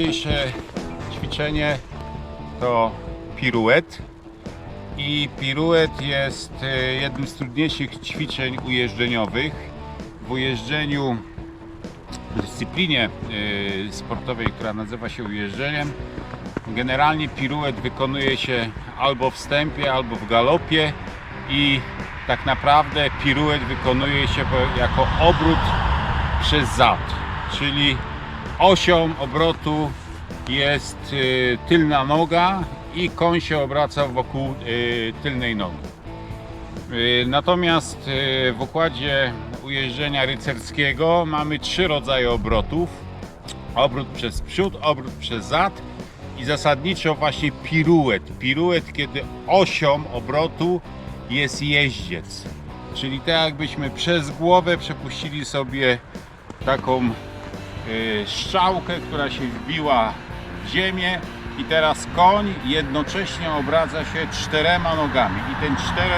Dzisiejsze ćwiczenie to piruet. I piruet jest e, jednym z trudniejszych ćwiczeń ujeżdżeniowych. W ujeżdżeniu, w dyscyplinie e, sportowej, która nazywa się ujeżdżeniem, generalnie piruet wykonuje się albo w wstępie, albo w galopie i tak naprawdę piruet wykonuje się jako obrót przez zad, czyli osią obrotu jest y, tylna noga i koń się obraca wokół y, tylnej nogi. Y, Natomiast w układzie ujeżdżenia rycerskiego mamy trzy rodzaje obrotów. Obrót przez przód, obrót przez zad i zasadniczo właśnie piruet. Piruet, kiedy osią obrotu jest jeździec. Czyli tak jakbyśmy przez głowę przepuścili sobie taką strzałkę, która się wbiła w ziemię i teraz koń jednocześnie obraca się czterema nogami i ten cztery,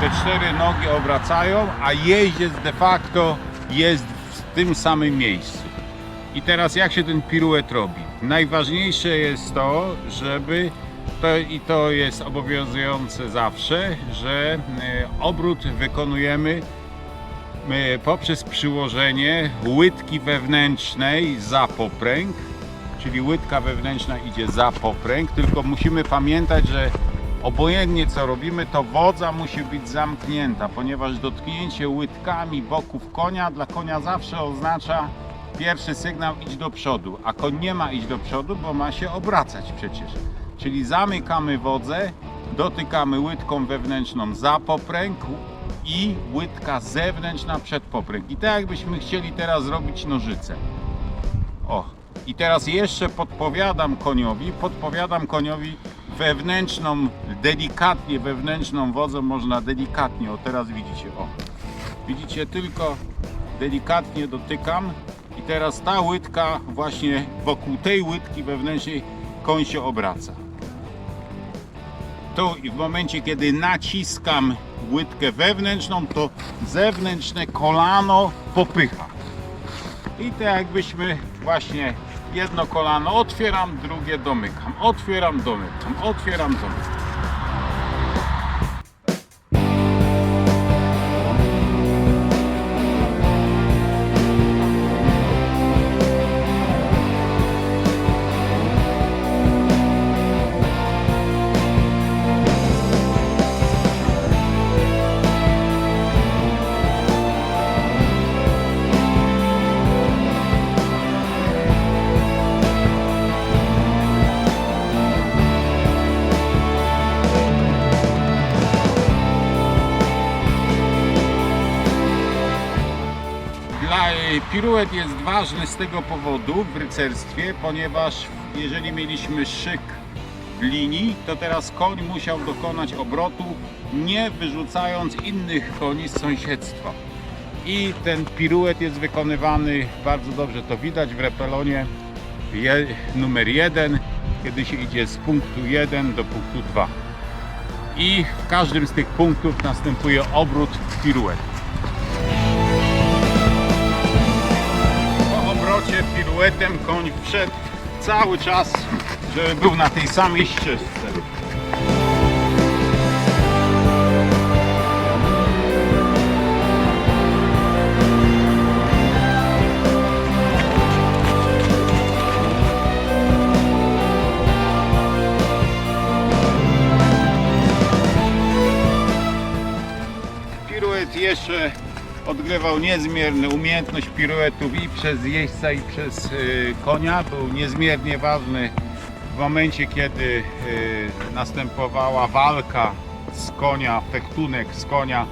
te cztery nogi obracają, a jeździec de facto jest w tym samym miejscu. I teraz jak się ten piruet robi? Najważniejsze jest to, żeby to, i to jest obowiązujące zawsze, że y, obrót wykonujemy My poprzez przyłożenie łydki wewnętrznej za popręg, czyli łydka wewnętrzna idzie za popręg, tylko musimy pamiętać, że obojętnie co robimy, to wodza musi być zamknięta, ponieważ dotknięcie łydkami boków konia dla konia zawsze oznacza pierwszy sygnał idź do przodu, a koń nie ma iść do przodu, bo ma się obracać przecież. Czyli zamykamy wodzę, dotykamy łydką wewnętrzną za popręg, i łydka zewnętrzna przed popręg. I tak jakbyśmy chcieli teraz zrobić nożyce. O, i teraz jeszcze podpowiadam koniowi, podpowiadam koniowi wewnętrzną, delikatnie wewnętrzną wodzą można delikatnie, o teraz widzicie, o. Widzicie, tylko delikatnie dotykam i teraz ta łydka właśnie wokół tej łydki wewnętrznej koń się obraca. Tu i w momencie, kiedy naciskam łydkę wewnętrzną, to zewnętrzne kolano popycha. I tak jakbyśmy właśnie jedno kolano otwieram, drugie domykam. Otwieram, domykam. Otwieram, domykam. Piruet jest ważny z tego powodu w rycerstwie, ponieważ jeżeli mieliśmy szyk w linii, to teraz koń musiał dokonać obrotu, nie wyrzucając innych koni z sąsiedztwa. I ten piruet jest wykonywany bardzo dobrze, to widać w repelonie je, numer 1, kiedy się idzie z punktu 1 do punktu 2. I w każdym z tych punktów następuje obrót piruet. Koń wszedł cały czas, żeby był na tej samej ścieżce. Piruet jeszcze odgrywał niezmierny umiejętność piruetów i przez jeźdźca i przez y, konia. Był niezmiernie ważny w momencie, kiedy y, następowała walka z konia, fechtunek z konia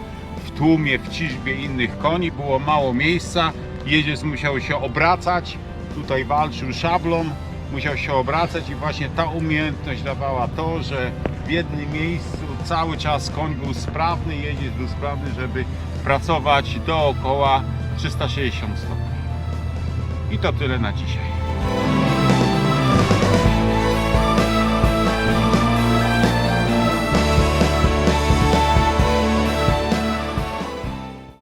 w tłumie, w ciżbie innych koni. Było mało miejsca, jeździec musiał się obracać, tutaj walczył szablą, musiał się obracać i właśnie ta umiejętność dawała to, że w jednym miejscu cały czas koń był sprawny, jeździec był sprawny, żeby pracować dookoła 360 stopni. I to tyle na dzisiaj.